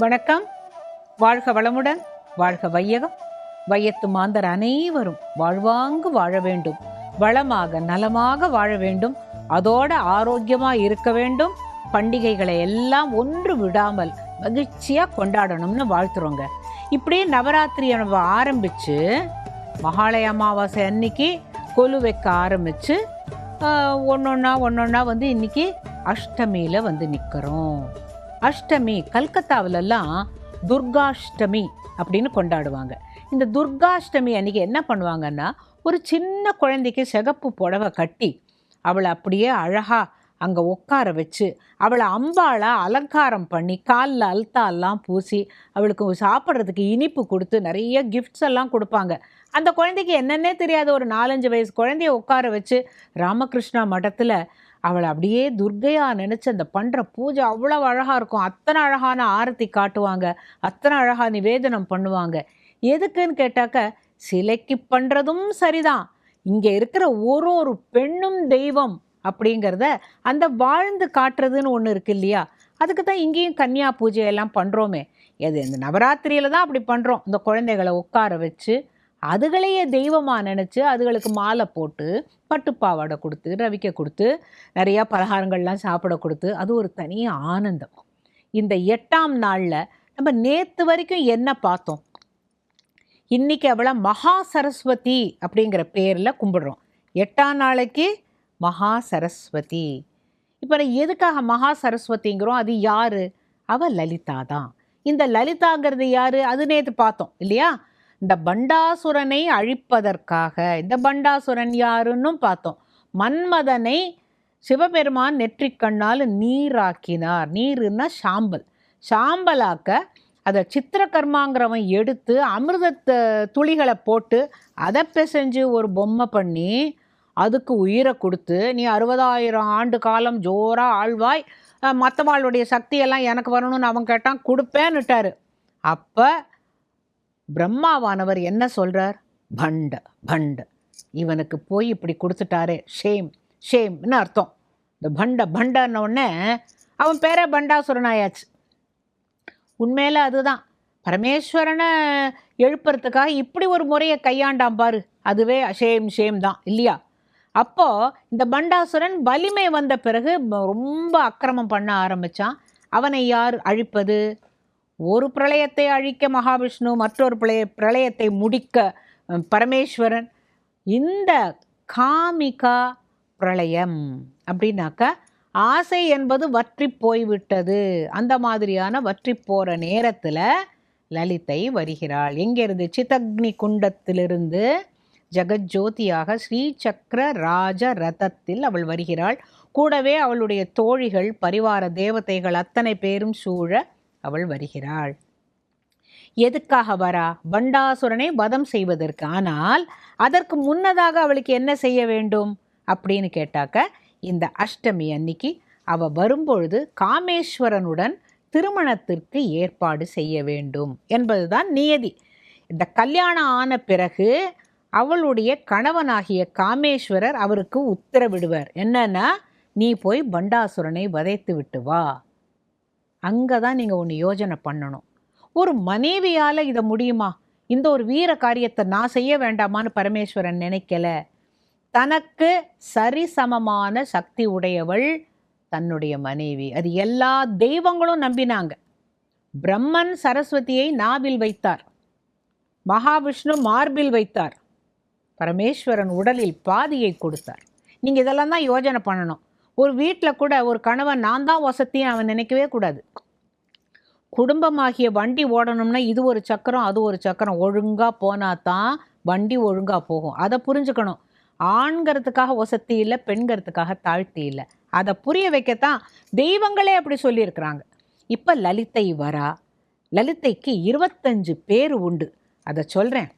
வணக்கம். வாழ்க வளமுடன் வாழ்க வையகம். வையத்து மாந்தர் அனைவரும் வாழ்வாங்கு வாழ வேண்டும். வளமாக நலமாக வாழ வேண்டும். அதோட ஆரோக்கியமாக இருக்க வேண்டும். பண்டிகைகளை எல்லாம் ஒன்று விடாமல் மகிழ்ச்சியாக கொண்டாடணும்னு வாழ்த்துறோங்க. இப்படியே நவராத்திரியை நம்ம ஆரம்பிச்சு மகாலய அமாவாசை அன்னைக்கு கொலு வைக்க ஆரம்பித்து ஒன்றொன்னா ஒன்றொன்னா வந்து இன்னைக்கு அஷ்டமியில் வந்து நிற்கிறோம் அஷ்டமி கல்கத்தாவிலலாம் துர்காஷ்டமி அப்படின்னு கொண்டாடுவாங்க. இந்த துர்காஷ்டமி அன்னைக்கு என்ன பண்ணுவாங்கன்னா ஒரு சின்ன குழந்தைக்கு சிகப்பு புடவை கட்டி அவளை அப்படியே அழகாக அங்கே உட்கார வச்சு அவளை அம்பாளை அலங்காரம் பண்ணி காலில் அல்தாலாம் பூசி அவளுக்கு சாப்பிட்றதுக்கு இனிப்பு கொடுத்து நிறைய கிஃப்ட்ஸ் எல்லாம் கொடுப்பாங்க. அந்த குழந்தைக்கு என்னன்னே தெரியாத. ஒரு நாலஞ்சு வயசு குழந்தைய உட்கார வச்சு ராமகிருஷ்ணா மடத்தில் அவளை அப்படியே துர்கையா நினச்சி அந்த பண்ணுற பூஜை அவ்வளோ அழகாக இருக்கும். அத்தனை அழகான ஆரத்தி காட்டுவாங்க. அத்தனை அழகாக நிவேதனம் பண்ணுவாங்க. எதுக்குன்னு கேட்டாக்க சிலைக்கு பண்ணுறதும் சரிதான். இங்கே இருக்கிற ஒரு ஒரு பெண்ணும் தெய்வம் அப்படிங்கிறத அந்த வாழ்ந்து காட்டுறதுன்னு ஒன்று இருக்கு இல்லையா? அதுக்கு தான் இங்கேயும் கன்னியா பூஜையெல்லாம் பண்ணுறோமே எது இந்த நவராத்திரியில் தான் அப்படி பண்ணுறோம் இந்த குழந்தைகளை உட்கார வச்சு அதுகளையே தெய்வமாக நினச்சி அதுகளுக்கு மாலை போட்டு பட்டுப்பாவாடை கொடுத்து ரவிக்க கொடுத்து நிறையா பலகாரங்கள்லாம் சாப்பிட கொடுத்து அது ஒரு தனி ஆனந்தம். இந்த எட்டாம் நாளில் நம்ம நேற்று வரைக்கும் என்ன பார்த்தோம்? இன்னைக்கு அவளை மகா சரஸ்வதி அப்படிங்கிற பேரில் கும்பிடுறோம். எட்டாம் நாளைக்கு மகா சரஸ்வதி. இப்போ எதுக்காக மகா சரஸ்வதிங்கிறோம்? அது யார்? அவ லலிதா தான் இந்த லலிதாங்கிறது யார்? அது நேற்று பார்த்தோம் இல்லையா? இந்த பண்டாசுரனை அழிப்பதற்காக. இந்த பண்டாசுரன் யாருன்னும் பார்த்தோம். மன்மதனை சிவபெருமான் நெற்றிக்கண்ணால் நீராக்கினார். நீருன்னா சாம்பல். சாம்பலாக்க அதை சித்திரகர்மாங்கிறவன் எடுத்து அமிர்தத்தை துளிகளை போட்டு அதை பிசைஞ்சு ஒரு பொம்மை பண்ணி அதுக்கு உயிரை கொடுத்து நீ அறுபதாயிரம் ஆண்டு காலம் ஜோராக ஆழ்வாய் மற்றவாளுடைய சக்தியெல்லாம் எனக்கு வரணும்னு அவன் கேட்டான் கொடுப்பேன்னுட்டாரு. அப்போ பிரம்மாவானவர் என்ன சொல்கிறார் பண்ட பண்ட. இவனுக்கு போய் இப்படி கொடுத்துட்டாரே. ஷேம் ஷேம்னு அர்த்தம். இந்த பண்ட பண்டன்னொடனே அவன் பேரே பண்டாசுரன் ஆயாச்சு உண்மையில் அதுதான். பரமேஸ்வரனை எழுப்புறதுக்காக இப்படி ஒரு முறையை கையாண்டாம் பாரு. அதுவே ஷேம் ஷேம் தான் இல்லையா? அப்போது இந்த பண்டாசுரன் வலிமை வந்த பிறகு ரொம்ப அக்கிரமம் பண்ண ஆரம்பிச்சான். அவனை யார் அழிப்பது? ஒரு பிரளயத்தை அழிக்க மகாவிஷ்ணு மற்றொரு பிரளய பிரளயத்தை முடிக்க பரமேஸ்வரன். இந்த காமிகா பிரளயம் அப்படின்னாக்கா ஆசை என்பது வற்றி போய்விட்டது. அந்த மாதிரியான வற்றி போகிற நேரத்தில் லலிதை வருகிறாள். எங்கேருந்து? சிதக்னி குண்டத்திலிருந்து ஜெகஜோதியாக ஸ்ரீசக்கர ராஜ ரதத்தில் அவள் வருகிறாள். கூடவே அவளுடைய தோழிகள் பரிவார தேவதைகள் அத்தனை பேரும் சூழ அவள் வருகிறாள். எதுக்காக வரா? பண்டாசுரனை வதம் செய்வதற்கு. ஆனால் அதற்கு முன்னதாக அவளுக்கு என்ன செய்ய வேண்டும்? அப்படின்னு கேட்டாக்க இந்த அஷ்டமி அன்னைக்கு அவ வரும்பொழுது காமேஸ்வரனுடன் திருமணத்திற்கு ஏற்பாடு செய்ய வேண்டும் என்பதுதான் நியதி. இந்த கல்யாணம் ஆன பிறகு அவளுடைய கணவனாகிய காமேஸ்வரர் அவருக்கு உத்தரவிடுவர். என்னன்னா நீ போய் பண்டாசுரனை வதைத்து விட்டு வா. அங்கே தான் நீங்கள் ஒன்று யோஜனை பண்ணணும். ஒரு மனைவியால் இதை முடியுமா? இந்த ஒரு வீர காரியத்தை நான் செய்ய வேண்டாமான்னு பரமேஸ்வரன் நினைக்கல. தனக்கு சரிசமமான சக்தி உடையவள் தன்னுடைய மனைவி. அது எல்லா தெய்வங்களும் நம்பினாங்க. பிரம்மன் சரஸ்வதியை நாவில் வைத்தார். மகாவிஷ்ணு மார்பில் வைத்தார். பரமேஸ்வரன் உடலில் பாதியை கொடுத்தார். நீங்கள் இதெல்லாம் தான் யோஜனை பண்ணணும். ஒரு வீட்டில் கூட ஒரு கணவன் நான் தான் வசத்தியும் அவன் நினைக்கவே கூடாது. குடும்பமாகிய வண்டி ஓடணும்னா இது ஒரு சக்கரம் அது ஒரு சக்கரம். ஒழுங்காக போனால் தான் வண்டி ஒழுங்காக போகும். அதை புரிஞ்சுக்கணும். ஆண்கிறதுக்காக வசதி இல்லை பெண்கிறதுக்காக தாழ்த்தி இல்லை. அதை புரிய வைக்கத்தான் தெய்வங்களே அப்படி சொல்லியிருக்கிறாங்க. இப்போ லலிதை வரா. லலிதைக்கு இருபத்தஞ்சு பேர் உண்டு. அதை சொல்கிறேன்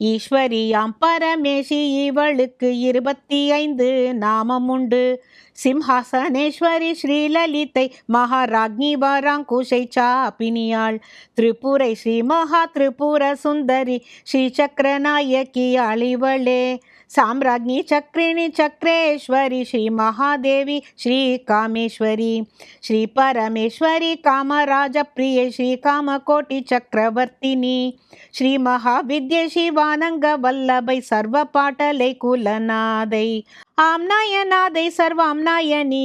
ஈஸ்வரியாம் பரமேஷி இவளுக்கு இருபத்தி ஐந்து நாமம் உண்டு சிம்ஹாசனேஸ்வரி ஸ்ரீலலிதை மகாராஜ்ஞி வராங்குஷை சாப்பினியாள். திரிபுரை ஸ்ரீ மகா திரிபுர சுந்தரி ஸ்ரீ சக்கரநாயகி அழிவளே. సామ్రాజ్ఞి చక్రిణి చక్రేశ్వరి శ్రీ మహాదేవి శ్రీ కామేశ్వరి శ్రీ పరమేశ్వరి కామరాజ ప్రియ శ్రీ కామకోటి చక్రవర్తిని శ్రీ మహావిద్య శివానంగ వల్లభై సర్వ పాటలై కులనాదై ஆம்நாயநாதை சர்வாம்நாயனி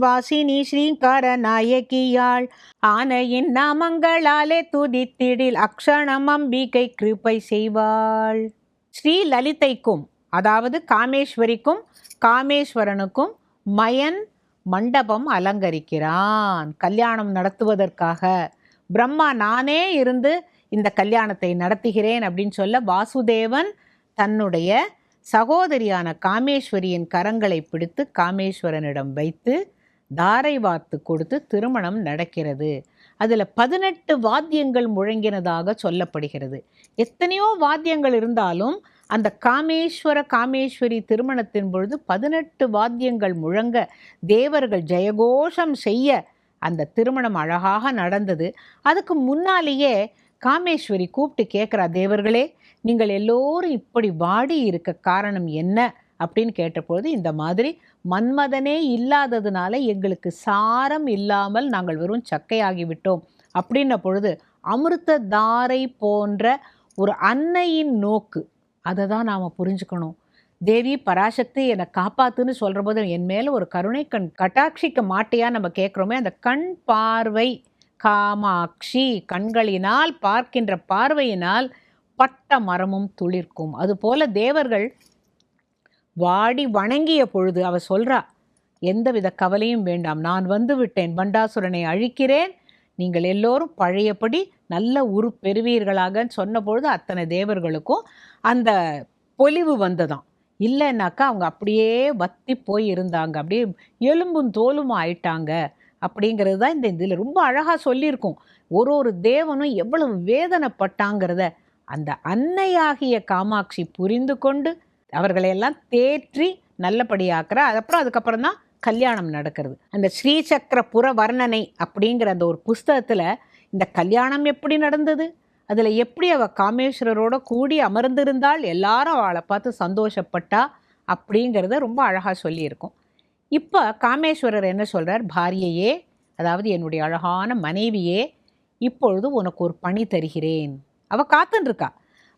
வாசினி ஸ்ரீங்கார நாயகியாள் ஆனையின் நாமங்களாலே துதித்திடில் அக்ஷணம் அம்பிகை கிருபை செய்வாள் ஸ்ரீ லலிதைக்கும் அதாவது காமேஸ்வரிக்கும் காமேஸ்வரனுக்கும் மயன் மண்டபம் அலங்கரிக்கிறான். கல்யாணம் நடத்துவதற்காக. பிரம்மா நானே இருந்து இந்த கல்யாணத்தை நடத்துகிறேன் அப்படின்னு சொல்ல வாசுதேவன் தன்னுடைய சகோதரியான காமேஸ்வரியின் கரங்களை பிடித்து காமேஸ்வரனிடம் வைத்து தாரை வார்த்து கொடுத்து திருமணம் நடக்கிறது. அதில் பதினெட்டு வாத்தியங்கள் முழங்கினதாக சொல்லப்படுகிறது. எத்தனையோ வாத்தியங்கள் இருந்தாலும் அந்த காமேஸ்வர காமேஸ்வரி திருமணத்தின் பொழுது பதினெட்டு வாத்தியங்கள் முழங்க தேவர்கள் ஜெயகோஷம் செய்ய அந்த திருமணம் அழகாக நடந்தது. அதுக்கு முன்னாலேயே காமேஸ்வரி கூப்பிட்டு கேட்குறா தேவர்களே நீங்கள் எல்லோரும் இப்படி வாடி இருக்க காரணம் என்ன? அப்படின்னு கேட்டபொழுது இந்த மாதிரி மன்மதனே இல்லாததுனால எங்களுக்கு சாரம் இல்லாமல் நாங்கள் வெறும் சக்கையாகிவிட்டோம். அப்படின்ன பொழுது அமிர்த தாரை போன்ற ஒரு அன்னையின் நோக்கு அதை தான் நாம் புரிஞ்சுக்கணும். தேவி பராசக்தி என்னை காப்பாத்துன்னு சொல்கிற போது என் மேலே ஒரு கருணை கண் கட்டாட்சிக்க மாட்டையா நம்ம கேட்குறோமே அந்த கண் பார்வை காமாட்சி கண்களினால் பார்க்கின்ற பார்வையினால் பட்ட மரமும் துளிர்க்கும். அதுபோல் தேவர்கள் வாடி வணங்கிய பொழுது அவ சொல்கிறா எந்தவித கவலையும் வேண்டாம். நான் வந்து விட்டேன். பண்டாசுரனை அழிக்கிறேன். நீங்கள் எல்லோரும் பழையபடி நல்ல உரு பெறுவீர்களாக சொன்ன பொழுது அத்தனை தேவர்களுக்கும் அந்த பொலிவு வந்ததாம். இல்லைன்னாக்கா அவங்க அப்படியே வத்தி போய் இருந்தாங்க அப்படியே எலும்பும் தோலும் ஆயிட்டாங்க அப்படிங்கிறது தான் இந்த இதில் ரொம்ப அழகாக சொல்லியிருக்கும். ஒரு ஒரு தேவனும் எவ்வளவு வேதனைப்பட்டாங்கிறத அந்த அன்னையாகிய காமாட்சி புரிந்து கொண்டு அவர்களையெல்லாம் தேற்றி நல்லபடியாக்குற அப்புறம் அதுக்கப்புறம் தான் கல்யாணம் நடக்கிறது. அந்த ஸ்ரீசக்கர புற வர்ணனை அப்படிங்கிற அந்த ஒரு புஸ்தகத்தில் இந்த கல்யாணம் எப்படி நடந்தது? அதில் எப்படி அவள் காமேஸ்வரரோட கூடி அமர்ந்திருந்தால் எல்லாரும் அவளை பார்த்து சந்தோஷப்பட்டா? அப்படிங்கிறத ரொம்ப அழகாக சொல்லியிருக்கும். இப்போ காமேஸ்வரர் என்ன சொல்கிறார் பாரியையே அதாவது என்னுடைய அழகான மனைவியே இப்பொழுது உனக்கு ஒரு பணி தருகிறேன். அவள் காத்துன்ருக்கா.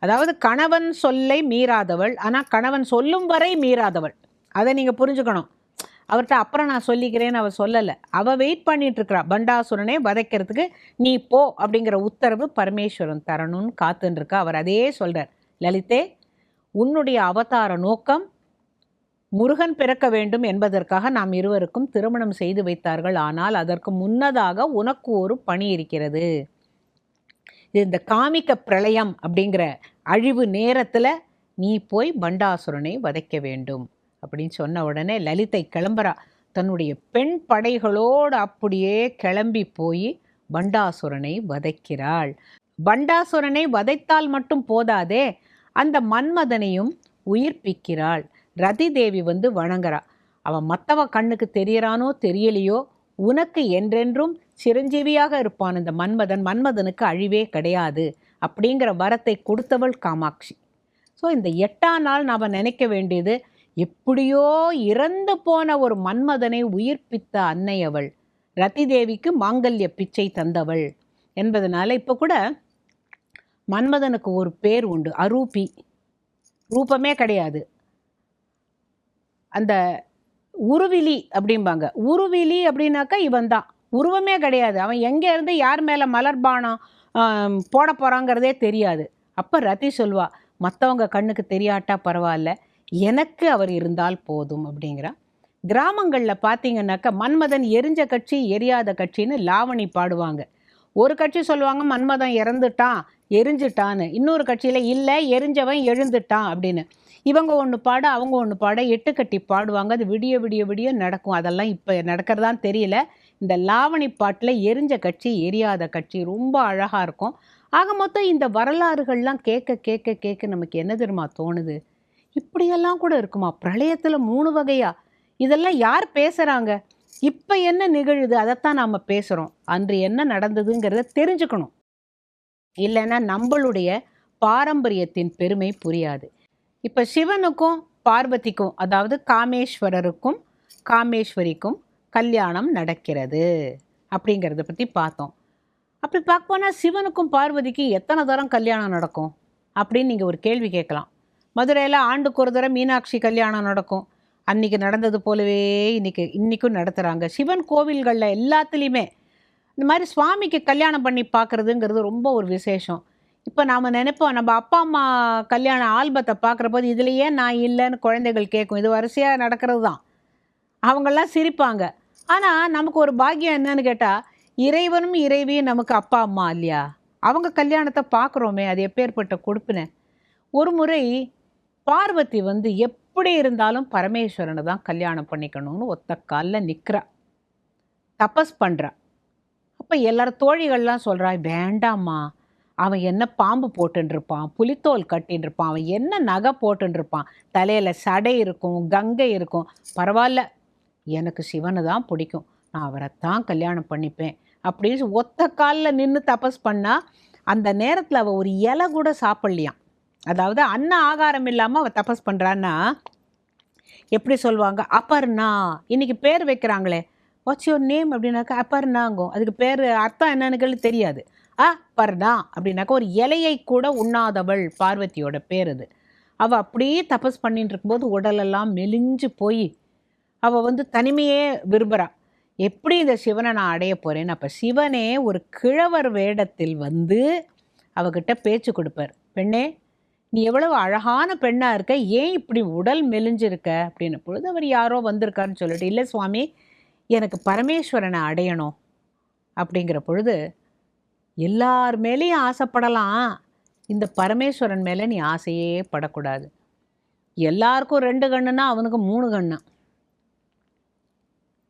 அதாவது கணவன் சொல்லை மீறாதவள் ஆனால் கணவன் சொல்லும் வரை மீறாதவள். அதை நீங்கள் புரிஞ்சுக்கணும். அவர்கிட்ட அப்புறம் நான் சொல்லிக்கிறேன்னு அவள் சொல்லலை. அவள் வெயிட் பண்ணிட்டு இருக்கிறா பண்டாசுரனை வதைக்கிறதுக்கு நீ போ அப்படிங்கிற உத்தரவு பரமேஸ்வரன் தரணும்னு காத்துன்ருக்கா அவர் அதே சொல்கிறார் லலிதே உன்னுடைய அவதார நோக்கம் முருகன் பிறக்க வேண்டும் என்பதற்காக நாம் இருவருக்கும் திருமணம் செய்து வைத்தார்கள். ஆனால் அதற்கு முன்னதாக உனக்கு ஒரு பணி இருக்கிறது. இது இந்த காமிக்க பிரளயம் அப்படிங்கிற அழிவு நேரத்தில் நீ போய் பண்டாசுரனை வதைக்க வேண்டும். அப்படின்னு சொன்ன உடனே லலிதை கிளம்புறா. தன்னுடைய பெண் படைகளோடு அப்படியே கிளம்பி போய் பண்டாசுரனை வதைக்கிறாள். பண்டாசுரனை வதைத்தால் மட்டும் போதாதே? அந்த மன்மதனையும் உயிர்ப்பிக்கிறாள். ரதி தேவி வந்து வணங்குறா. அவன் மற்றவ கண்ணுக்கு தெரியறானோ தெரியலையோ? உனக்கு என்றென்றும் சிரஞ்சீவியாக இருப்பான் இந்த மன்மதன். மன்மதனுக்கு அழிவே கிடையாது அப்படிங்கிற வரத்தை கொடுத்தவள் காமாட்சி. ஸோ இந்த எட்டாம் நாள் நாம் நினைக்க வேண்டியது எப்படியோ இறந்து போன ஒரு மன்மதனை உயிர்ப்பித்த அன்னை அவள். ரதி தேவிக்கு மாங்கல்ய பிச்சை தந்தவள் என்பதனால இப்போ கூட மன்மதனுக்கு ஒரு பேர் உண்டு. அரூபி. ரூபமே கிடையாது. அந்த உருவிலி அப்படிம்பாங்க. உருவிலி அப்படின்னாக்கா இவன் தான். உருவமே கிடையாது. அவன் எங்கே இருந்து யார் மேலே மலர்பானம் போட போகிறாங்கிறதே தெரியாது. அப்போ ரதி சொல்வா மற்றவங்க கண்ணுக்கு தெரியாட்டா பரவாயில்ல. எனக்கு அவர் இருந்தால் போதும் அப்படிங்கிறா. கிராமங்களில் பார்த்தீங்கன்னாக்கா மன்மதன் எரிஞ்ச கட்சி எரியாத கட்சின்னு லாவணி பாடுவாங்க. ஒரு கட்சி சொல்லுவாங்க மன்மதன் இறந்துட்டான் எரிஞ்சிட்டான்னு. இன்னொரு கட்சியில் இல்லை எரிஞ்சவன் எழுந்துட்டான் அப்படின்னு. இவங்க ஒன்று பாட அவங்க ஒன்று பாட எட்டு கட்டி பாடுவாங்க. அது விடிய விடிய விடிய நடக்கும். அதெல்லாம் இப்போ நடக்கிறதான் தெரியல. இந்த லாவணி பாட்டில் எரிஞ்ச கட்சி எரியாத கட்சி ரொம்ப அழகாக இருக்கும். ஆக மொத்தம் இந்த வரலாறுகள்லாம் கேட்க கேட்க கேட்க நமக்கு என்ன தெரியுமா தோணுது? இப்படியெல்லாம் கூட இருக்குமா? பிரளயத்தில் மூணு வகையா? இதெல்லாம் யார் பேசுகிறாங்க இப்போ என்ன நிகழுது? அதைத்தான் நாம் பேசுகிறோம் அன்று என்ன நடந்ததுங்கிறத தெரிஞ்சுக்கணும். இல்லைன்னா நம்மளுடைய பாரம்பரியத்தின் பெருமை புரியாது. இப்போ சிவனுக்கும் பார்வதிக்கும் அதாவது காமேஸ்வரருக்கும் காமேஸ்வரிக்கும் கல்யாணம் நடக்கிறது அப்படிங்கிறத பற்றி பார்த்தோம். அப்படி பார்க்க போனால் சிவனுக்கும் பார்வதிக்கும் எத்தனை தரம் கல்யாணம் நடக்கும்? அப்படின்னு நீங்கள் ஒரு கேள்வி கேட்கலாம். மதுரையில் ஆண்டுக்கு ஒரு தடவை மீனாட்சி கல்யாணம் நடக்கும். அன்றைக்கி நடந்தது போலவே இன்றைக்கி இன்றைக்கும் நடத்துகிறாங்க சிவன் கோவில்களில் எல்லாத்துலேயுமே இந்த மாதிரி சுவாமிக்கு கல்யாணம் பண்ணி பார்க்குறதுங்கிறது ரொம்ப ஒரு விசேஷம். இப்போ நாம் நினைப்போம் நம்ம அப்பா அம்மா கல்யாண ஆல்பத்தை பார்க்குற போது இதுலேயே நான் இல்லைன்னு குழந்தைகள் கேட்கும். இது வரிசையாக நடக்கிறது தான். அவங்கெல்லாம் சிரிப்பாங்க. ஆனால் நமக்கு ஒரு பாக்கியம் என்னன்னு கேட்டால் இறைவனும் இறைவியும் நமக்கு அப்பா அம்மா இல்லையா? அவங்க கல்யாணத்தை பார்க்குறோமே அது எப்பேற்பட்ட கொடுப்பின. ஒரு முறை பார்வதி வந்து எப்படி இருந்தாலும் பரமேஸ்வரனை தான் கல்யாணம் பண்ணிக்கணும்னு ஒத்த காலில் நிற்கிறா தபஸ் பண்ணுறா அப்போ எல்லாரும் தோழிகள்லாம் சொல்கிறா வேண்டாம்மா. அவன் என்ன பாம்பு போட்டுருப்பான் புலித்தோல் கட்டின்னு இருப்பான் அவன் என்ன நகை போட்டுருப்பான் தலையில் சடை இருக்கும் கங்கை இருக்கும். பரவாயில்ல. எனக்கு சிவனை தான் பிடிக்கும். நான் அவரை தான் கல்யாணம் பண்ணிப்பேன். அப்படின்னு ஒத்த காலில் நின்று தபஸ் பண்ணால் அந்த நேரத்தில் அவள் ஒரு இலை கூட சாப்பிட்லையான் அதாவது அன்ன ஆகாரம் இல்லாமல் அவள் தபஸ் பண்ணுறான்னா எப்படி சொல்லுவாங்க? அப்பர்ணா இன்னைக்கு பேர் வைக்கிறாங்களே. வாட்ஸ் யுவர் நேம் அப்படின்னாக்கா அப்பர்ணாங்கும் அதுக்கு பேர் அர்த்தம் என்னன்னு தெரியாது. அ பர்ணா அப்படின்னாக்கா ஒரு இலையை கூட உண்ணாதவள் பார்வதியோட பேர் அது. அவள் அப்படியே தபஸ் பண்ணிட்டு இருக்கும்போது உடலெல்லாம் மெலிஞ்சு போய் அவள் வந்து தனிமையே விரும்புகிறா எப்படி இந்த சிவனை நான் அடைய போகிறேன்னு அப்போ சிவனே ஒரு கிழவர் வேடத்தில் வந்து அவகிட்ட பேச்சு கொடுப்பார். பெண்ணே நீ எவ்வளவு அழகான பெண்ணாக இருக்க ஏன் இப்படி உடல் மெலிஞ்சிருக்க? அப்படின்னு பொழுது அவர் யாரோ வந்திருக்காருன்னு சொல்லிட்டு இல்லை சுவாமி எனக்கு பரமேஸ்வரனை அடையணும். அப்படிங்கிற பொழுது எல்லார் மேலேயும் ஆசைப்படலாம். இந்த பரமேஸ்வரன் மேலே நீ ஆசையே படக்கூடாது. எல்லாருக்கும் ரெண்டு கண்ணுன்னா அவனுக்கு மூணு கண்ணு.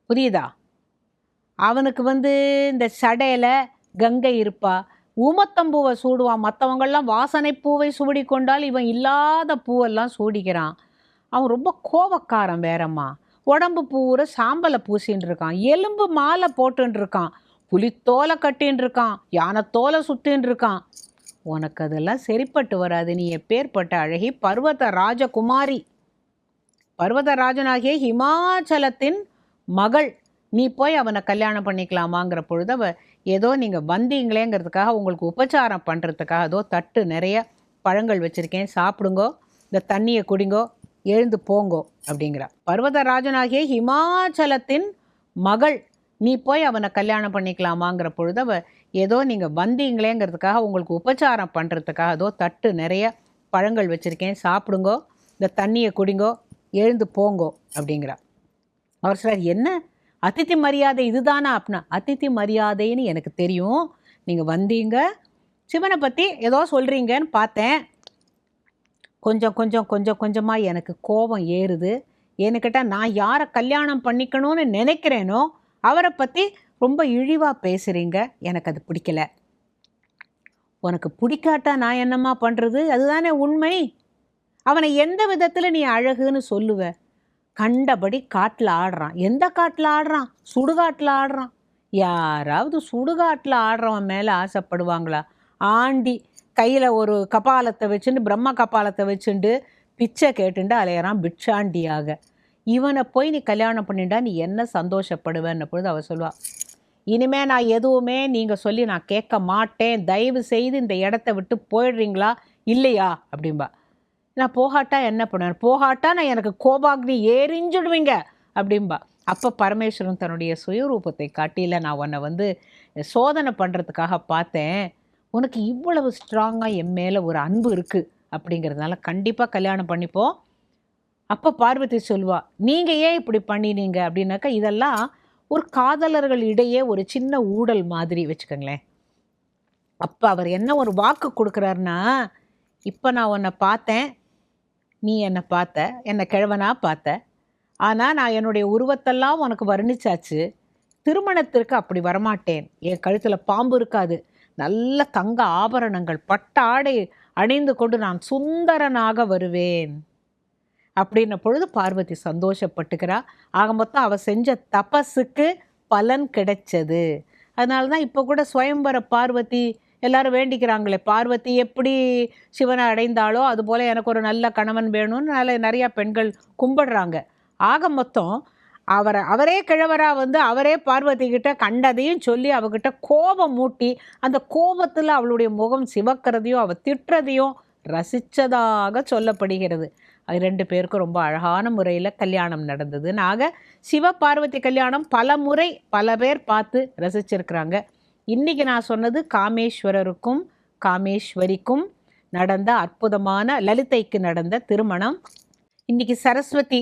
புரியுதா? அவனுக்கு வந்து இந்த சடையில் கங்கை இருப்பா. ஊமத்தம்பூவை சூடுவான். மற்றவங்கள்லாம் வாசனை பூவை சூடி கொண்டால் இவன் இல்லாத பூவெல்லாம் சூடிக்கிறான். அவன் ரொம்ப கோபக்காரன் வேறம்மா. உடம்பு பூரை சாம்பலை பூசின்னு இருக்கான் எலும்பு மாலை போட்டுன்னு இருக்கான் புலித்தோலை கட்டின்னு இருக்கான் யானைத்தோலை சுத்தின்னு இருக்கான் உனக்கு அதெல்லாம் சரிப்பட்டு வராது. நீ எப்பேற்பட்ட அழகி பர்வத ராஜகுமாரி. பர்வதராஜனாகிய ஹிமாச்சலத்தின் மகள். நீ போய் அவனை கல்யாணம் பண்ணிக்கலாமாங்கிற பொழுது அவ ஏதோ நீங்கள் வந்தீங்களேங்கிறதுக்காக உங்களுக்கு உபச்சாரம் பண்ணுறதுக்காக ஏதோ தட்டு நிறைய பழங்கள் வச்சுருக்கேன். சாப்பிடுங்கோ. இந்த தண்ணியை குடிங்கோ. எழுந்து போங்கோ அப்படிங்கிறா. பர்வதராஜனாகிய ஹிமாச்சலத்தின் மகள் நீ போய் அவனை கல்யாணம் பண்ணிக்கலாமாங்கிற பொழுது அவ ஏதோ நீங்கள் வந்தீங்களேங்கிறதுக்காக உங்களுக்கு உபச்சாரம் பண்ணுறதுக்காக ஏதோ தட்டு நிறைய பழங்கள் வச்சுருக்கேன். சாப்பிடுங்கோ. இந்த தண்ணியை குடிங்கோ. எழுந்து போங்கோ அப்படிங்கிறா. அவர் சார் என்ன? அதித்தி மரியாதை இதுதானா? அப்படின்னா அதித்தி மரியாதைன்னு எனக்கு தெரியும். நீங்கள் வந்தீங்க. சிவனை பற்றி ஏதோ சொல்கிறீங்கன்னு பார்த்தேன் கொஞ்சம் கொஞ்சம் கொஞ்சம் கொஞ்சமாக எனக்கு கோபம் ஏறுது. ஏன்னு கேட்டால் நான் யாரை கல்யாணம் பண்ணிக்கணும்னு நினைக்கிறேனோ அவரை பற்றி ரொம்ப இழிவாக பேசுகிறீங்க எனக்கு அது பிடிக்கல. உனக்கு பிடிக்காட்டா நான் என்னம்மா பண்ணுறது அதுதானே உண்மை. அவனை எந்த விதத்தில் நீ அழகுன்னு சொல்லுவேன் கண்டபடி காட்டில் ஆடுறான். எந்த காட்டில் ஆடுறான்? சுடுகாட்டில் ஆடுறான். யாராவது சுடுகாட்டில் ஆடுறவன் மேலே ஆசைப்படுவாங்களா? ஆண்டி கையில் ஒரு கபாலத்தை வச்சுட்டு பிரம்ம கபாலத்தை வச்சுண்டு பிச்சை கேட்டுண்டு அலையறான் பிட்சாண்டியாக இவனை போய் நீ கல்யாணம் பண்ணிட்டா நீ என்ன சந்தோஷப்படுவேன்னு பொழுது அவள் சொல்லுவாள் இனிமே நான் எதுவுமே நீங்கள் சொல்லி நான் கேட்க மாட்டேன். தயவு செய்து இந்த இடத்த விட்டு போயிடுறீங்களா? இல்லையா? அப்படிம்பா. நான் போகாட்டா என்ன பண்ணுவேன்? போகாட்டா நான் எனக்கு கோபாக்னி ஏறிஞ்சுடுவீங்க அப்படிம்பா. அப்போ பரமேஸ்வரன் தன்னுடைய சுயரூபத்தை காட்டியில் நான் உன்னை வந்து சோதனை பண்ணுறதுக்காக பார்த்தேன். உனக்கு இவ்வளவு ஸ்ட்ராங்காக என் மேலே ஒரு அன்பு இருக்குது அப்படிங்கிறதுனால கண்டிப்பாக கல்யாணம் பண்ணிப்போம். அப்போ பார்வதி சொல்வா நீங்கள் ஏன் இப்படி பண்ணினீங்க? அப்படின்னாக்கா இதெல்லாம் ஒரு காதலர்கள் இடையே ஒரு சின்ன ஊடல் மாதிரி வச்சுக்கோங்களேன். அப்போ அவர் என்ன ஒரு வாக்கு கொடுக்குறாருன்னா இப்போ நான் உன்னை பார்த்தேன் நீ என்னை பார்த்த என்னை கிழவனாக பார்த்த. ஆனால் நான் என்னுடைய உருவத்தெல்லாம் உனக்கு வர்ணிச்சாச்சு. திருமணத்திற்கு அப்படி வரமாட்டேன். என் கழுத்தில் பாம்பு இருக்காது. நல்ல தங்க ஆபரணங்கள் பட்ட ஆடை அணிந்து கொண்டு நான் சுந்தரனாக வருவேன். அப்படின்ன பொழுது பார்வதி சந்தோஷப்பட்டுக்கிறா. ஆக மொத்தம் அவள் செஞ்ச தபஸுக்கு பலன் கிடைச்சது. அதனால தான் இப்போ கூட சுயம்பர பார்வதி எல்லாரும் வேண்டிக்கிறாங்களே பார்வதி எப்படி சிவனை அடைந்தாலோ அதுபோல் எனக்கு ஒரு நல்ல கணவன் வேணும்னு நல்ல நிறையா பெண்கள் கும்பிடுறாங்க. ஆக மொத்தம் அவரை அவரே கிழவராக வந்து அவரே பார்வதிக்கிட்ட கண்டதையும் சொல்லி அவகிட்ட கோபம் மூட்டி அந்த கோபத்தில் அவளுடைய முகம் சிவக்கிறதையும் அவள் திட்டுறதையும் ரசித்ததாக சொல்லப்படுகிறது. அது ரெண்டு பேருக்கும் ரொம்ப அழகான முறையில் கல்யாணம் நடந்தது ஆக சிவ பார்வதி கல்யாணம் பல முறை பல பேர் பார்த்து ரசிச்சிருக்கிறாங்க. இன்றைக்கி நான் சொன்னது காமேஸ்வரருக்கும் காமேஸ்வரிக்கும் நடந்த அற்புதமான லலிதைக்கு நடந்த திருமணம். இன்றைக்கி சரஸ்வதி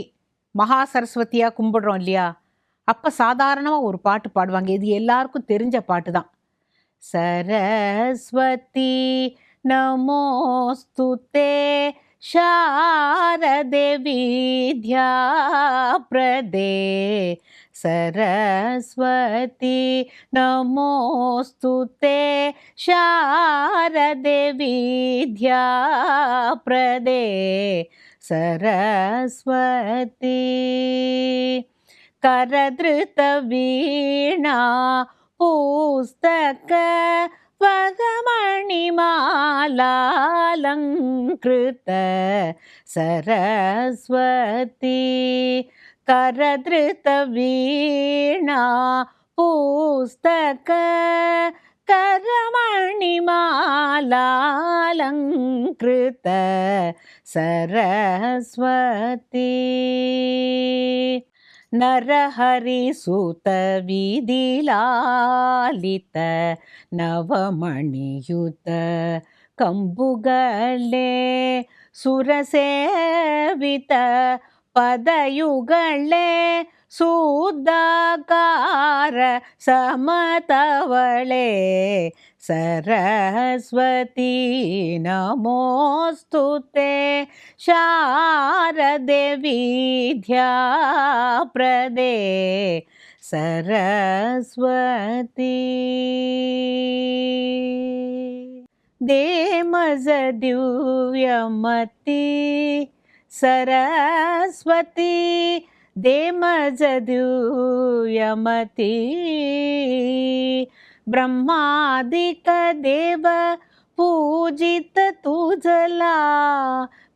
மகா சரஸ்வதியாக கும்பிடுறோம் இல்லையா? அப்போ சாதாரணமாக ஒரு பாட்டு பாடுவாங்க. இது எல்லாருக்கும் தெரிஞ்ச பாட்டு தான். சரஸ்வதி நமோஸ்துதே शारदे विद्या प्रदे सरस्वती नमोऽस्तु ते शारदे विद्या प्रदे सरस्वती। करधृतवीणा पुस्तक वगमणिमालालङ्कृत सरस्वती करधृतवीणा पुस्तक करमणिमालालङ्कृत सरस्वती ನರಹರಿಸುತವಿದಿಲಾಲಿತ ನವಮಣಿಯುತ ಕಂಬುಗಳೇ ಸುರಸೇವಿತ ಪದಯುಗಳೇ ಸೂದಾಕಾರ ಸಮತವಳೇ सरस्वती नमोऽस्तु ते। शारदे विद्याप्रदे। सरस्वती। देमज दिव्यमती। सरस्वती। देमज दिव्यमती। ब्रह्मादिक देव, पूजित तुझला,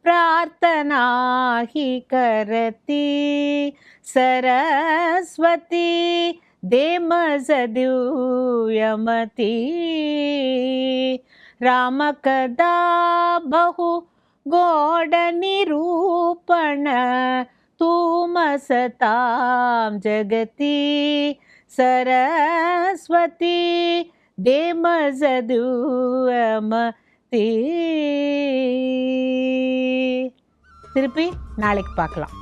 प्रार्थना ही करती। सरस्वती देमज दिव्यमती। रामकदा बहु गोड निरूपण तुमसतां जगती। ಸರಸ್ವತಿ ದೇಮಜದು ಅಮತಿ திருப்பி நாளைக்கு பார்க்கலாம்